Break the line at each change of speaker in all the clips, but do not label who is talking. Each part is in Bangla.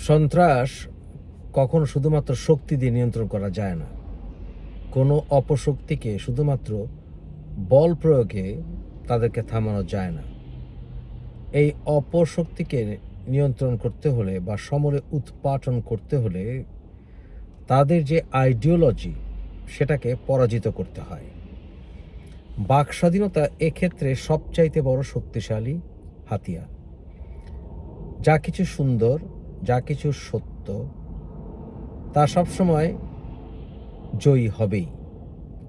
সন্ত্রাস কখনো শুধুমাত্র শক্তি দিয়ে নিয়ন্ত্রণ করা যায় না। কোনো অপশক্তিকে শুধুমাত্র বল প্রয়োগে তাদেরকে থামানো যায় না। এই অপশক্তিকে নিয়ন্ত্রণ করতে হলে বা সমরে উৎপাটন করতে হলে তাদের যে আইডিওলজি, সেটাকে পরাজিত করতে হয়। বাক স্বাধীনতা এক্ষেত্রে সবচাইতে বড় শক্তিশালী হাতিয়ার। যা কিছু সুন্দর যা কিছু সত্য, তা সবসময় জয়ী হবেই।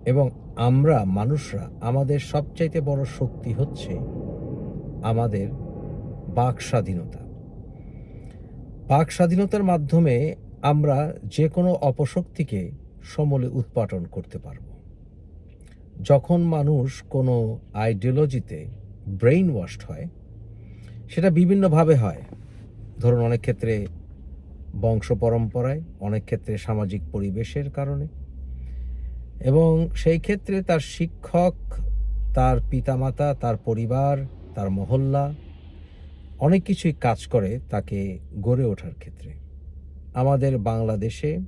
এবং আমরা, মানুষরা, আমাদের সবচাইতে বড় শক্তি হচ্ছে আমাদের বাক স্বাধীনতা। বাক স্বাধীনতার মাধ্যমে আমরা যে কোনো অপশক্তিকে সমলে উৎপাটন করতে পারব। যখন মানুষ কোনো আইডিওলজিতে ব্রেইন ওয়াশড হয়, সেটা বিভিন্নভাবে হয়। ধরুন অনেক ক্ষেত্রে বংশ পরম্পরায়, অনেক ক্ষেত্রে সামাজিক পরিবেশের কারণে। এবং সেই ক্ষেত্রে তার শিক্ষক, তার পিতামাতা, তার পরিবার, তার মহল্লা অনেক কিছুই কাজ করে তাকে গড়ে ওঠার ক্ষেত্রে। আমাদের বাংলাদেশে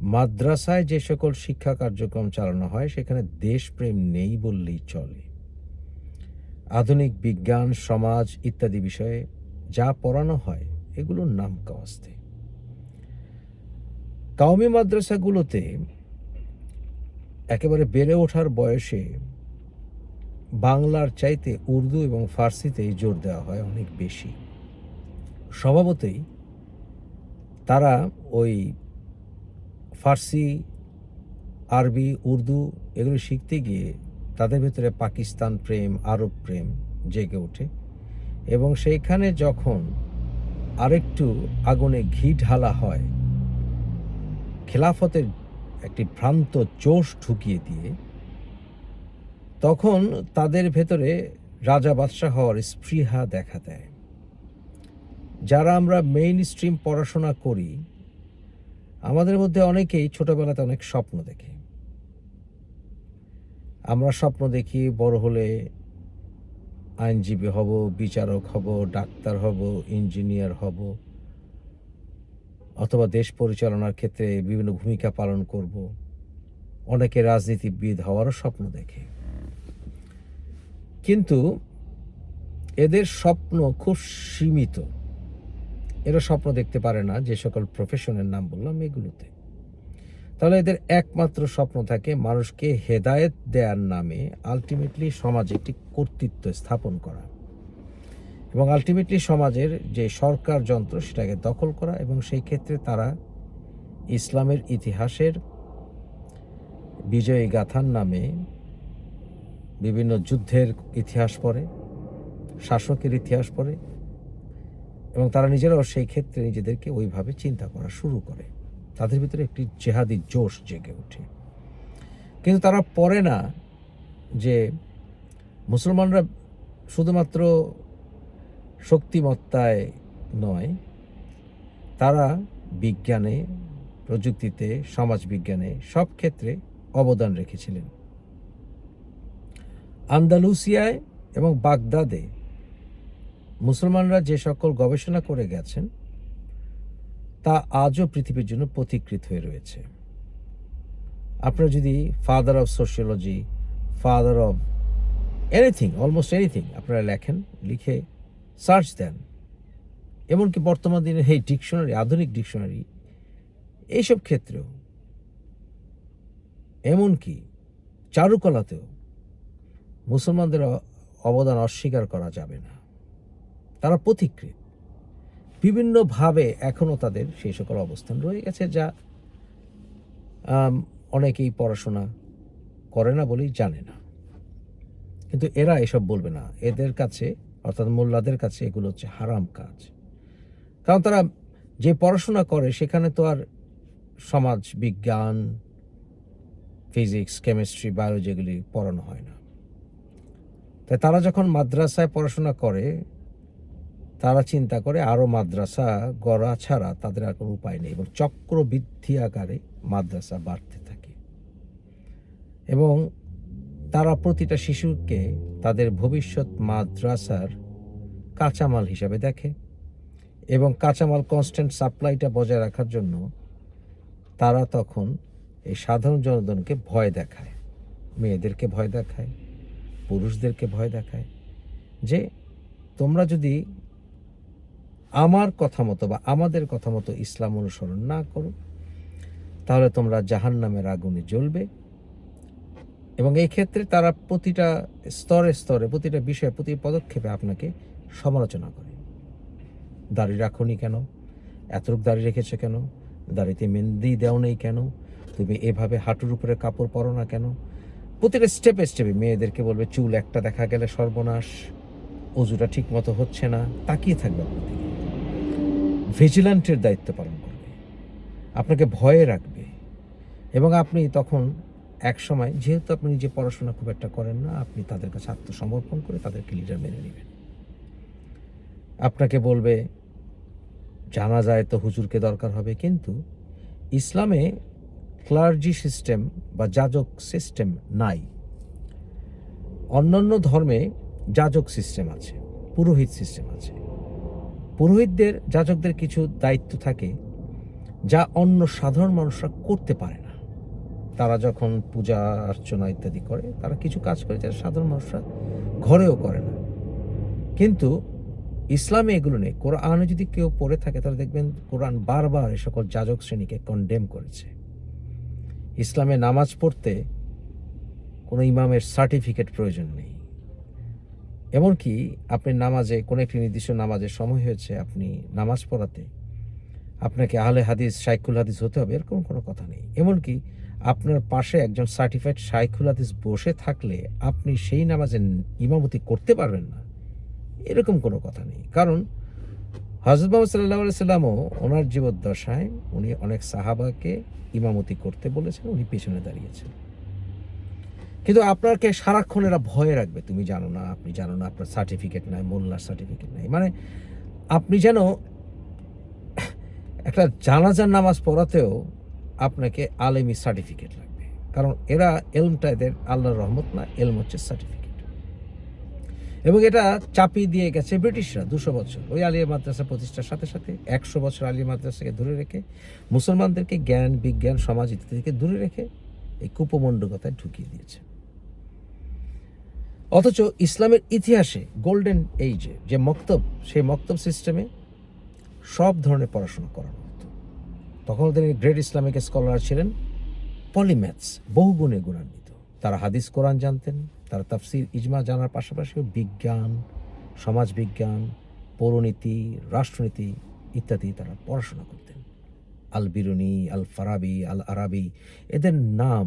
মাদ্রাসায় যে সকল শিক্ষা কার্যক্রম চালানো হয়, সেখানে দেশপ্রেম নেই বললেই চলে। আধুনিক বিজ্ঞান, সমাজ ইত্যাদি বিষয়ে যা পড়ানো হয়, এগুলোর নাম কাওয়াস্তে। কাউমি মাদ্রাসাগুলোতে একেবারে বেড়ে ওঠার বয়সে বাংলার চাইতে উর্দু এবং ফার্সিতেই জোর দেওয়া হয় অনেক বেশি। স্বভাবতই তারা ওই ফার্সি, আরবি, উর্দু এগুলো শিখতে গিয়ে তাদের ভেতরে পাকিস্তান প্রেম, আরব প্রেম জেগে ওঠে। এবং সেইখানে যখন আরেকটু আগুনে ঘি ঢালা হয়, খেলাফতের একটি ভ্রান্ত জোশ ঢুকিয়ে দিয়ে, তখন তাদের ভেতরে রাজা বাদশাহ হওয়ার স্পৃহা দেখা দেয়। যারা আমরা মেইন স্ট্রিম পড়াশোনা করি, আমাদের মধ্যে অনেকেই ছোটবেলাতে অনেক স্বপ্ন দেখে। আমরা স্বপ্ন দেখি বড় হলে আইনজীবী হব, বিচারক হব, ডাক্তার হব, ইঞ্জিনিয়ার হব, অথবা দেশ পরিচালনার ক্ষেত্রে বিভিন্ন ভূমিকা পালন করব। অনেকে রাজনীতিবিদ হওয়ারও স্বপ্ন দেখে। কিন্তু এদের স্বপ্ন খুব সীমিত। এরা স্বপ্ন দেখতে পারে না, যে সকল প্রফেশনের নাম বললাম এগুলোতে। তাহলে এদের একমাত্র স্বপ্ন থাকে মানুষকে হেদায়েত দেওয়ার নামে আলটিমেটলি সমাজে একটি কর্তৃত্ব স্থাপন করা এবং আলটিমেটলি সমাজের যে সরকার যন্ত্র সেটাকে দখল করা এবং সেই ক্ষেত্রে তারা ইসলামের ইতিহাসের বিজয়ী গাথার নামে বিভিন্ন যুদ্ধের ইতিহাস পড়ে, শাসকের ইতিহাস পড়ে এবং তারা নিজেরাও সেই ক্ষেত্রে নিজেদেরকে ওইভাবে চিন্তা করা শুরু করে। তাদের ভিতরে একটি জেহাদি জোশ জেগে ওঠে। কিন্তু তারা পড়ে না যে মুসলমানরা শুধুমাত্র শক্তিমত্তায় নয়, তারা বিজ্ঞানে, প্রযুক্তিতে, সমাজবিজ্ঞানে সব ক্ষেত্রে অবদান রেখেছিলেন। আন্দালুসিয়ায় এবং বাগদাদে মুসলমানরা যে সকল গবেষণা করে গেছেন তা আজও পৃথিবীর জন্য পথিকৃত হয়ে রয়েছে। আপনারা যদি father of sociology father of anything almost anything আপনারা লেখেন, লিখে সার্চ দেন। এমনকি বর্তমান দিনের এই ডিকশনারি আধুনিক ডিকশনারি এইসব ক্ষেত্রেও, এমনকি চারুকলাতেও মুসলমানদের অবদান অস্বীকার করা যাবে না। তারা পথিকৃত বিভিন্নভাবে এখনও তাদের সেই সকল অবস্থান রয়ে গেছে যা অনেকেই পড়াশোনা করে না বলেই জানে না। কিন্তু এরা এসব বলবে না। এদের কাছে, অর্থাৎ মোল্লাদের কাছে এগুলো হচ্ছে হারাম কাজ। কারণ তারা যে পড়াশোনা করে, সেখানে তো আর সমাজ বিজ্ঞান, ফিজিক্স, কেমিস্ট্রি, বায়োলজি এগুলি পড়ানো হয় না। তাই তারা যখন মাদ্রাসায় পড়াশোনা করে তারা চিন্তা করে আরও মাদ্রাসা গড়া ছাড়া তাদের আর কোনো উপায় নেই, এবং চক্রবৃদ্ধি আকারে মাদ্রাসা বাড়তে থাকে। এবং তারা প্রতিটা শিশুকে তাদের ভবিষ্যৎ মাদ্রাসার কাঁচামাল হিসাবে দেখে, এবং কাঁচামাল কনস্ট্যান্ট সাপ্লাইটা বজায় রাখার জন্য তারা তখন এই সাধারণ জনগণকে ভয় দেখায়, মেয়েদেরকে ভয় দেখায়, পুরুষদেরকে ভয় দেখায় যে তোমরা যদি আমার কথা মতো বা আমাদের কথা মতো ইসলাম অনুসরণ না করো তাহলে তোমরা জাহান নামের আগুনে জ্বলবে। এবং এই ক্ষেত্রে তারা প্রতিটা স্তরে স্তরে, প্রতিটা বিষয়ে প্রতি পদক্ষেপে আপনাকে সমালোচনা করে। দাড়ি রাখনি কেন? এতটুক দাড়ি রেখেছো কেন? দাড়িতে মেহেন্দি দেও নেই কেন? তুমি এভাবে হাঁটুর উপরে কাপড় পরো না কেন? প্রতিটা স্টেপে স্টেপে মেয়েদেরকে বলবে, চুল একটা দেখা গেলে সর্বনাশ। অজুটা ঠিক মতো হচ্ছে না, তাকিয়ে থাকবে আপনার দিকে। ভিজিল্যান্টের দায়িত্ব পালন করবে। আপনাকে ভয়ে রাখবে। এবং আপনি তখন এক সময় যেহেতু আপনি নিজে পড়াশোনা খুব একটা করেন না, আপনি তাদের কাছে আত্মসমর্পণ করে তাদেরকে লিডার মেনে নেবেন। আপনাকে বলবে জানা যায় তো হুজুরকে দরকার হবে। কিন্তু ইসলামে ক্লার্জি সিস্টেম বা যাজক সিস্টেম নাই। অন্যান্য ধর্মে যাজক সিস্টেম আছে, পুরোহিত সিস্টেম আছে। পুরোহিতদের, যাজকদের কিছু দায়িত্ব থাকে যা অন্য সাধারণ মানুষরা করতে পারে না। তারা যখন পূজা, অর্চনা ইত্যাদি করে, তারা কিছু কাজ করে যা সাধারণ মানুষরা ঘরেও করে না। কিন্তু ইসলামে এগুলো নেই। কোরআনে যদি কেউ পড়ে থাকে, তাহলে দেখবেন কোরআন বারবার এ সকল যাজক শ্রেণীকে কন্ডেম করেছে। ইসলামে নামাজ পড়তে কোনো ইমামের সার্টিফিকেট প্রয়োজন নেই। এমনকি আপনি নামাজে, কোনো একটি নির্দিষ্ট নামাজের সময় হয়েছে আপনি নামাজ পড়াতে, আপনাকে আহলে হাদিস, শাইখুল হাদিস হতে হবে, এরকম কোনো কথা নেই। এমনকি আপনার পাশে একজন সার্টিফাইড শাইখুল হাদিস বসে থাকলে আপনি সেই নামাজে ইমামতি করতে পারবেন না, এরকম কোনো কথা নেই। কারণ হজরত মোহাম্মদ সাল্লাহ সাল্লামও ওনার জীবদ্দশায় উনি অনেক সাহাবাকে ইমামতি করতে বলেছেন, উনি পেছনে দাঁড়িয়েছেন। কিন্তু আপনাকে সারাক্ষণ এরা ভয়ে রাখবে। তুমি জানো না, আপনি জানো না, আপনার সার্টিফিকেট নাই, মোল্লার সার্টিফিকেট নাই। মানে আপনি যেন একটা জানাজার নামাজ পড়াতেও আপনাকে আলেমি সার্টিফিকেট লাগবে। কারণ এরা এলমটা এদের আল্লাহর রহমত না, এলম হচ্ছে সার্টিফিকেট এবং এটা চাপিয়ে দিয়ে গেছে ব্রিটিশরা দুশো বছর। ওই আলিয়া মাদ্রাসা প্রতিষ্ঠার সাথে সাথে একশো বছর আলিয়া মাদ্রাসাকে দূরে রেখে মুসলমানদেরকে জ্ঞান, বিজ্ঞান, সমাজ ইত্যাদি থেকে দূরে রেখে এই কুপমণ্ডকতায় ঢুকিয়ে দিয়েছে। অথচ ইসলামের ইতিহাসে গোল্ডেন এইজে যে মক্তব, সেই মক্তব সিস্টেমে সব ধরনের পড়াশোনা করানো হতো। তখন তিনি গ্রেট ইসলামিক স্কলার ছিলেন পলিম্যাথস বহু গুণে গুণান্বিত। তারা হাদিস, কোরআন জানতেন, তারা তাফসির, ইজমা জানার পাশাপাশিও বিজ্ঞান সমাজবিজ্ঞান পৌরনীতি, রাষ্ট্রনীতি ইত্যাদি তারা পড়াশোনা করতেন। আল বিরুনি আল ফারাবি আল আরাবি এদের নাম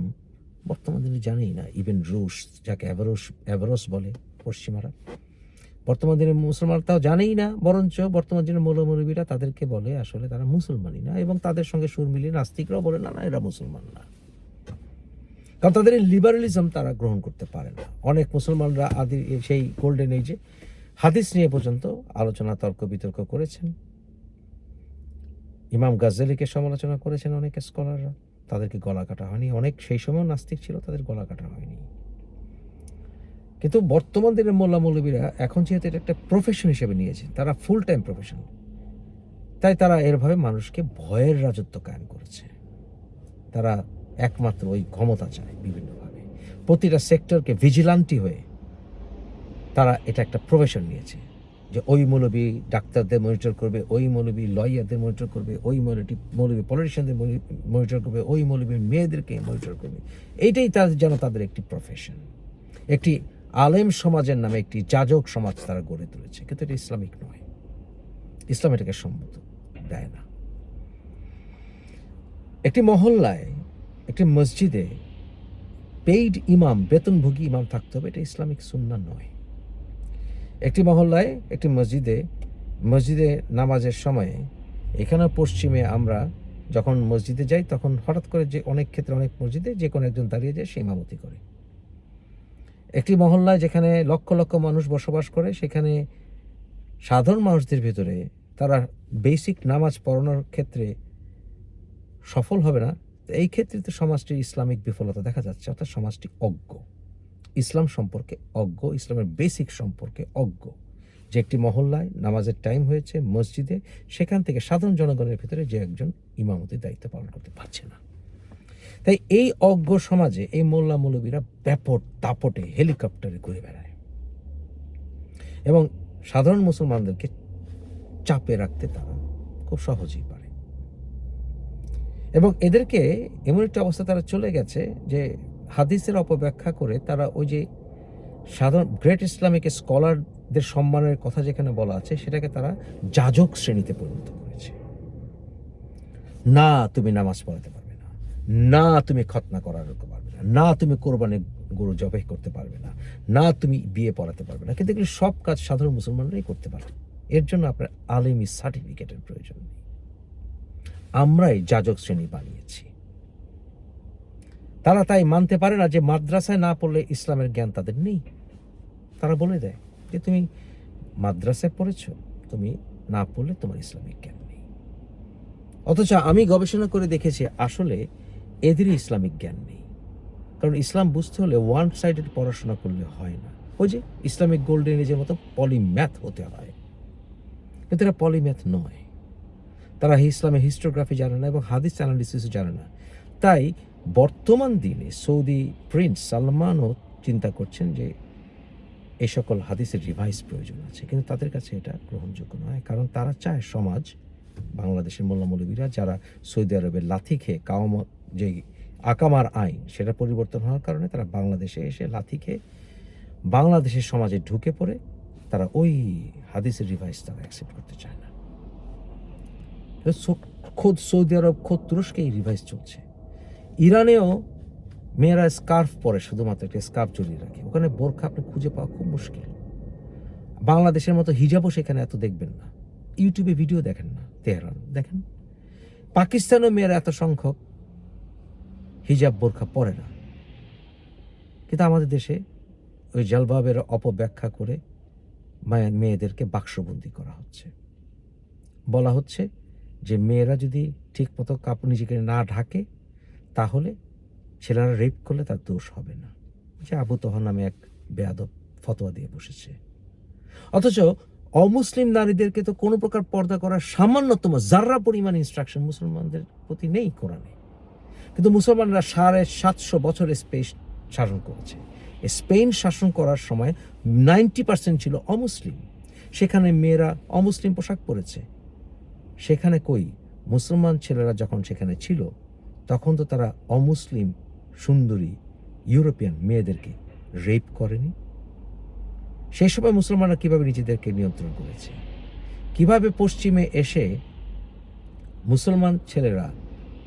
বর্তমান দিনে জানেই না ইভেন রুশ, যাকে অ্যাভারোস অ্যাভারোস বলে পশ্চিমারা। বর্তমান দিনে মুসলমান তাও জানেই না, বরঞ্চ বর্তমান দিনের মৌলমৌলবীরা তাদেরকে বলে আসলে তারা মুসলমানই না, এবং তাদের সঙ্গে সুর মিলিয়ে নাস্তিকরাও বলে, না না, এরা মুসলমান না। কারণ তাদের লিবারালিজম তারা গ্রহণ করতে পারে না। অনেক মুসলমানরা আদি, সেই গোল্ডেন এজে হাদিস নিয়ে পর্যন্ত আলোচনা, তর্ক, বিতর্ক করেছেন। ইমাম গাজ্জালিকে সমালোচনা করেছেন অনেক স্কলাররা তাদেরকে গলা কাটা হয়নি। অনেক সেই সময় নাস্তিক ছিল, তাদের গলা কাটা হয়নি। কিন্তু বর্তমান দিনের মোল্লা মৌলবীরা এখন যেহেতু এটা একটা প্রফেশন হিসেবে নিয়েছে, তারা ফুল টাইম প্রফেশন তাই তারা এরভাবে মানুষকে ভয়ের রাজত্ব কায়েম করেছে। তারা একমাত্র ওই ক্ষমতা চায় বিভিন্নভাবে। প্রতিটা সেক্টরকে ভিজিলান্টি হয়ে তারা এটা একটা প্রফেশন নিয়েছে। যে ওই মৌলবী ডাক্তারদের মনিটর করবে, ওই মৌলবী লয়ারদের মনিটর করবে, ওই মৌলবী মৌলবী পলিটিশিয়ানদের মনিটর করবে, ওই মৌলবী মেয়েদেরকে মনিটর করবে। এইটাই তাদের যেন তাদের একটি প্রফেশন একটি আলেম সমাজের নামে একটি যাজক সমাজ তারা গড়ে তুলেছে। কিন্তু এটা ইসলামিক নয়। ইসলাম এটাকে সম্মত দেয় না। একটি মহল্লায়, একটি মসজিদে পেইড ইমাম, বেতনভোগী ইমাম থাকতে হবে, এটা ইসলামিক সুন্না নয়। একটি মহল্লায়, একটি মসজিদে মসজিদে নামাজের সময়ে এখানে পশ্চিমে আমরা যখন মসজিদে যাই, তখন হঠাৎ করে যে অনেক ক্ষেত্রে অনেক মসজিদে যে কোনো একজন দাঁড়িয়ে যায়, সে করে। একটি মহল্লায় যেখানে লক্ষ লক্ষ মানুষ বসবাস করে, সেখানে সাধারণ মানুষদের ভিতরে তারা বেসিক নামাজ পড়ানোর ক্ষেত্রে সফল হবে না। এই ক্ষেত্রে তো সমাজটির ইসলামিক বিফলতা দেখা যাচ্ছে, অর্থাৎ সমাজটি অজ্ঞ। ইসলাম সম্পর্কে অজ্ঞ, ইসলামের বেসিক সম্পর্কে অজ্ঞ। যে একটি মহল্লায় নামাজের টাইম হয়েছে মসজিদে, সেখান থেকে সাধারণ জনগণের ভিতরে যে একজন ইমামতির দায়িত্ব পালন করতে পারছে না। তাই এই অজ্ঞ সমাজে এই মোল্লা মৌলবীরা ব্যাপট দাপটে হেলিকপ্টারে ঘুরে বেড়ায়। এবং সাধারণ মুসলমানদেরকে চাপে রাখতে তারা খুব সহজেই পারে। এবং এদেরকে এমন একটা অবস্থা তারা চলে গেছে যে হাদিসের অপব্যাখ্যা করে তারা ওই যে সাধারণ গ্রেট ইসলামিক স্কলারদের সম্মানের কথা যেখানে বলা আছে, সেটাকে তারা যাজক শ্রেণীতে পরিণত করেছে। না, তুমি নামাজ পড়াতে পারবে না। না, তুমি খতনা করার পারবে না। না, তুমি কোরবানি গরু জবাই করতে পারবে না। না, তুমি বিয়ে পড়াতে পারবে না। কিন্তু এগুলো সব কাজ সাধারণ মুসলমানরাই করতে পারে। এর জন্য আপনার আলিমি সার্টিফিকেটের প্রয়োজন নেই। আমরাই যাজক শ্রেণি বানিয়েছি। তারা তাই মানতে পারে না যে মাদ্রাসায় না পড়লে ইসলামের জ্ঞান তাদের নেই। তারা বলে দেয় যে, তুমি মাদ্রাসায় পড়েছ, তুমি না পড়লে তোমার ইসলামিক জ্ঞান নেই। অথচ আমি গবেষণা করে দেখেছি, আসলে এদেরই ইসলামিক জ্ঞান নেই। কারণ ইসলাম বুঝতে হলে ওয়ান সাইডেড পড়াশোনা করলে হয় না। ওই যে ইসলামিক গোল্ডেন এজের মতো পলিম্যাথ হতে হয়। কিন্তু এরা পলিম্যাথ নয়। তারা ইসলামের হিস্টোগ্রাফি জানে না এবং হাদিস অ্যানালিসিসও জানে না। তাই বর্তমান দিনে সৌদি প্রিন্স সালমানও চিন্তা করছেন যে এই সকল হাদিসের রিভাইস প্রয়োজন আছে, কিন্তু তাদের কাছে এটা গ্রহণযোগ্য নয়, কারণ তারা চায় সমাজ, বাংলাদেশের মোল্লা মৌলবীরা, যারা সৌদি আরবের লাথি খেয়ে কাওম, যে আকামার আইন, সেটা পরিবর্তন হওয়ার কারণে তারা বাংলাদেশে এসে লাথি খেয়ে বাংলাদেশের সমাজে ঢুকে পড়ে, তারা ওই হাদিসের রিভাইস তারা অ্যাকসেপ্ট করতে চায় না। খোদ সৌদি আরব, খোদ তুরস্কে এই রিভাইস চলছে। ইরানেও মেয়েরা স্কার্ফ পরে, শুধুমাত্র একটা স্কার্ফ জড়িয়ে রাখে। ওখানে বোরখা আপনি খুঁজে পাওয়া খুব মুশকিল। বাংলাদেশের মতো হিজাবও সেখানে এত দেখবেন না। ইউটিউবে ভিডিও দেখেন না, তেহরান দেখেন। পাকিস্তানও মেয়েরা এত সংখ্যক হিজাব, বোরখা পরে না। কিন্তু আমাদের দেশে ওই জালবাবের অপব্যাখ্যা করে মায়ের মেয়েদেরকে বাক্সবন্দি করা হচ্ছে। বলা হচ্ছে যে মেয়েরা যদি ঠিক মতো কাপড় নিজেকে না ঢাকে তাহলে ছেলেরা রেপ করলে তার দোষ হবে না। যে আবু তহর নামে এক বেয়াদব ফতোয়া দিয়ে বসেছে। অথচ অমুসলিম নারীদেরকে তো কোনো প্রকার পর্দা করার সামান্যতম যার্রা পরিমাণ ইনস্ট্রাকশন মুসলমানদের প্রতি নেই কোরআনে। কিন্তু মুসলমানরা সাড়ে সাতশো বছর স্পেস শাসন করেছে। স্পেন শাসন করার সময় নাইনটি পার্সেন্ট ছিল অমুসলিম। সেখানে মেয়েরা অমুসলিম পোশাক পরেছে। সেখানে কই? মুসলমান ছেলেরা যখন সেখানে ছিল তখন তো তারা অমুসলিম, সুন্দরী, ইউরোপিয়ান মেয়েদেরকে রেপ করেনি। সেই সময় মুসলমানরা কীভাবে নিজেদেরকে নিয়ন্ত্রণ করেছে? কীভাবে পশ্চিমে এসে মুসলমান ছেলেরা,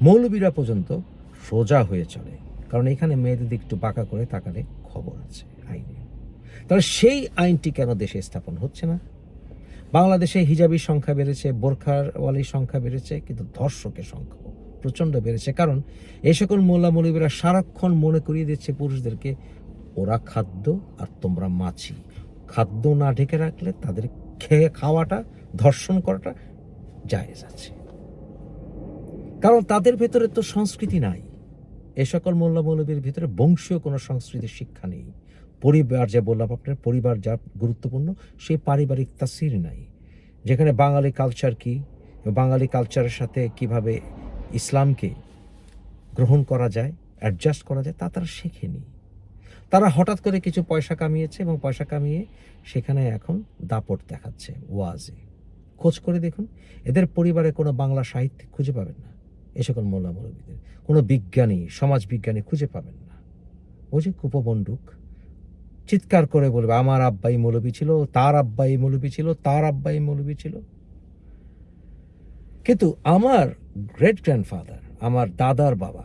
মৌলবীরা পর্যন্ত সোজা হয়ে চলে? কারণ এখানে মেয়েদের দিক একটু বাঁকা করে তাকালে খবর আছে আইনে। তাহলে সেই আইনটি কেন দেশে স্থাপন হচ্ছে না? বাংলাদেশে হিজাবির সংখ্যা বেড়েছে, বোরখাওয়ালির সংখ্যা বেড়েছে, কিন্তু ধর্ষকের সংখ্যা প্রচণ্ড বেড়েছে। কারণ এই সকল মোল্লা মৌলবীরা সারাক্ষণ মনে করিয়ে দিচ্ছে পুরুষদেরকে, ওরা খাদ্য আর তোমরা মাছি। খাদ্য না ঢেকে রাখলে তাদের খেয়ে খাওয়াটা, ধর্ষণ করাটা জায়েজ আছে। কারণ তাদের ভেতরে তো সংস্কৃতি নাই। এ সকল মোল্লা মৌলবীর ভিতরে বংশীয় কোনো সংস্কৃতির শিক্ষা নেই। পরিবার যা বললাম আপনার, পরিবার যা গুরুত্বপূর্ণ, সেই পারিবারিক তাসির নাই। যেখানে বাঙালি কালচার কি, বাঙালি কালচারের সাথে কীভাবে ইসলামকে গ্রহণ করা যায় অ্যাডজাস্ট করা যায়, তা তারা শেখেনি। তারা হঠাৎ করে কিছু পয়সা কামিয়েছে এবং পয়সা কামিয়ে সেখানে এখন দাপট দেখাচ্ছে, ওয়াজে। খোঁজ করে দেখুন, এদের পরিবারে কোনো বাংলা সাহিত্য খুঁজে পাবেন না। এ সকল মোল্লা কোনো বিজ্ঞানী, সমাজ বিজ্ঞানী খুঁজে পাবেন না। ওই যে কুপবন্দুক, চিৎকার করে বলবে, আমার আব্বাই মৌলবী ছিল, তার আব্বাই মৌলবী ছিল, তার আব্বাই মৌলবী ছিল। কিন্তু আমার গ্রেট গ্র্যান্ডফাদার আমার দাদার বাবা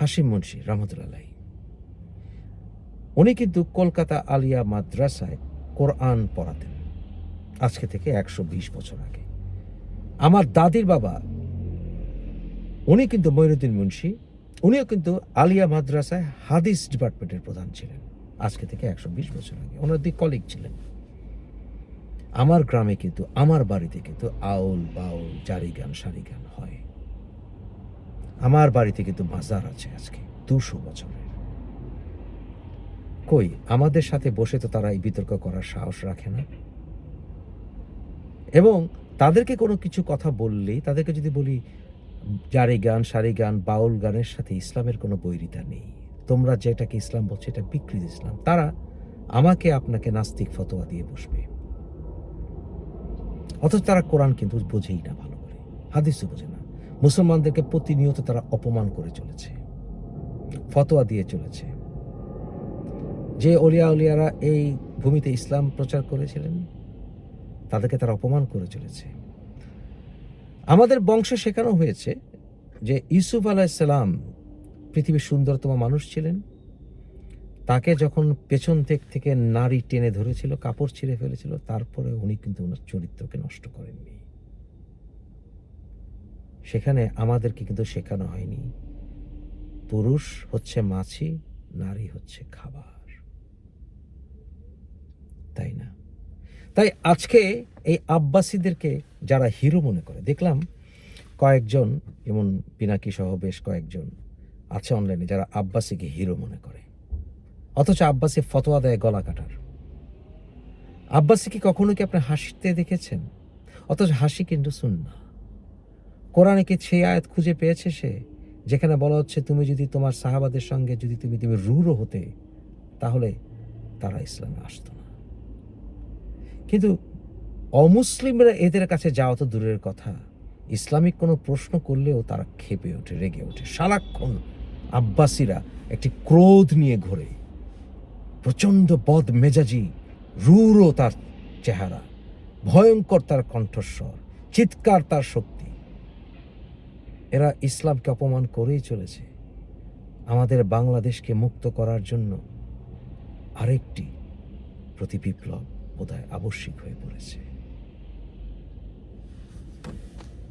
হাসিম মুন্সি রহমতুল্লাহ উনি কিন্তু কলকাতা আলিয়া মাদ্রাসায় কোরআন পড়াতেন, আজকে থেকে একশো বিশ বছর আগে। আমার দাদির বাবা, উনি কিন্তু মঈনুদ্দিন মুন্সি, উনিও কিন্তু আলিয়া মাদ্রাসায় হাদিস ডিপার্টমেন্টের প্রধান ছিলেন, আজকে থেকে একশো বিশ বছর আগে। ওনার দুই কলিগ ছিলেন। আমার গ্রামে কিন্তু, আমার বাড়িতে কিন্তু আউল বাউল, জারি গান, সারি গান হয়। আমার বাড়িতে কিন্তু মাজার আছে আজকে, দুশো বছরের। কই, আমাদের সাথে বসে তো তারা এই বিতর্ক করার সাহস রাখে না? এবং তাদেরকে কোনো কিছু কথা বললেই, তাদেরকে যদি বলি, জারি গান, সারি গান, বাউল গানের সাথে ইসলামের কোনো বৈরিতা নেই। তোমরা যেটাকে ইসলাম বলছো, এটা বিকৃত ইসলাম। তারা আমাকে আপনাকে নাস্তিক ফতোয়া দিয়ে বসবে। অথচ তারা কোরআন কিন্তু বোঝেই না ভালো করে, হাদিসও বোঝে না। মুসলমানদেরকে প্রতিনিয়ত তারা অপমান করে চলেছে, ফতোয়া দিয়ে চলেছে। যে অলিয়া উলিয়ারা এই ভূমিতে ইসলাম প্রচার করেছিলেন, তাদেরকে তারা অপমান করে চলেছে। আমাদের বংশে শেখানো হয়েছে যে ইউসুফ আলাইসাল্লাম পৃথিবীর সুন্দরতম মানুষ ছিলেন। তাকে যখন পেছন দিক থেকে নারী টেনে ধরেছিল, কাপড় ছিঁড়ে ফেলেছিল, তারপরে উনি কিন্তু ওনার চরিত্রকে নষ্ট করেননি। সেখানে আমাদেরকে কিন্তু শেখানো হয়নি, পুরুষ হচ্ছে মাছি, নারী হচ্ছে খাবার। তাই না? তাই আজকে এই আব্বাসীদেরকে যারা হিরো মনে করে, দেখলাম কয়েকজন, যেমন পিনাকি সহ বেশ কয়েকজন আছে অনলাইনে যারা আব্বাসীকে হিরো মনে করে। অথচ আব্বাসী ফতোয়া দেয় গলা কাটার। আব্বাসী কি কখনো কি আপনি হাসিতে দেখেছেন? অথচ হাসি কিন্তু শুন না কোরআনে কি সেই আয়াত খুঁজে পেয়েছে সে? যেখানে বলা হচ্ছে, তুমি যদি তোমার সাহাবাদের সঙ্গে যদি তুমি তুমি রুরো হতে, তাহলে তারা ইসলামে আসতো না। কিন্তু অমুসলিমরা এদের কাছে যাওয়া তো দূরের কথা। ইসলামিক কোনো প্রশ্ন করলেও তারা খেপে ওঠে, রেগে ওঠে। সারাক্ষণ আব্বাসীরা একটি ক্রোধ নিয়ে ঘোরে। প্রচণ্ড বদ মেজাজি রূঢ় তার চেহারা, ভয়ঙ্কর তার কণ্ঠস্বর, চিৎকার তার শক্তি। এরা ইসলামকে অপমান করেই চলেছে। আমাদের বাংলাদেশকে মুক্ত করার জন্য আরেকটি প্রতি বিপ্লব বোধহয় আবশ্যিক হয়ে পড়েছে।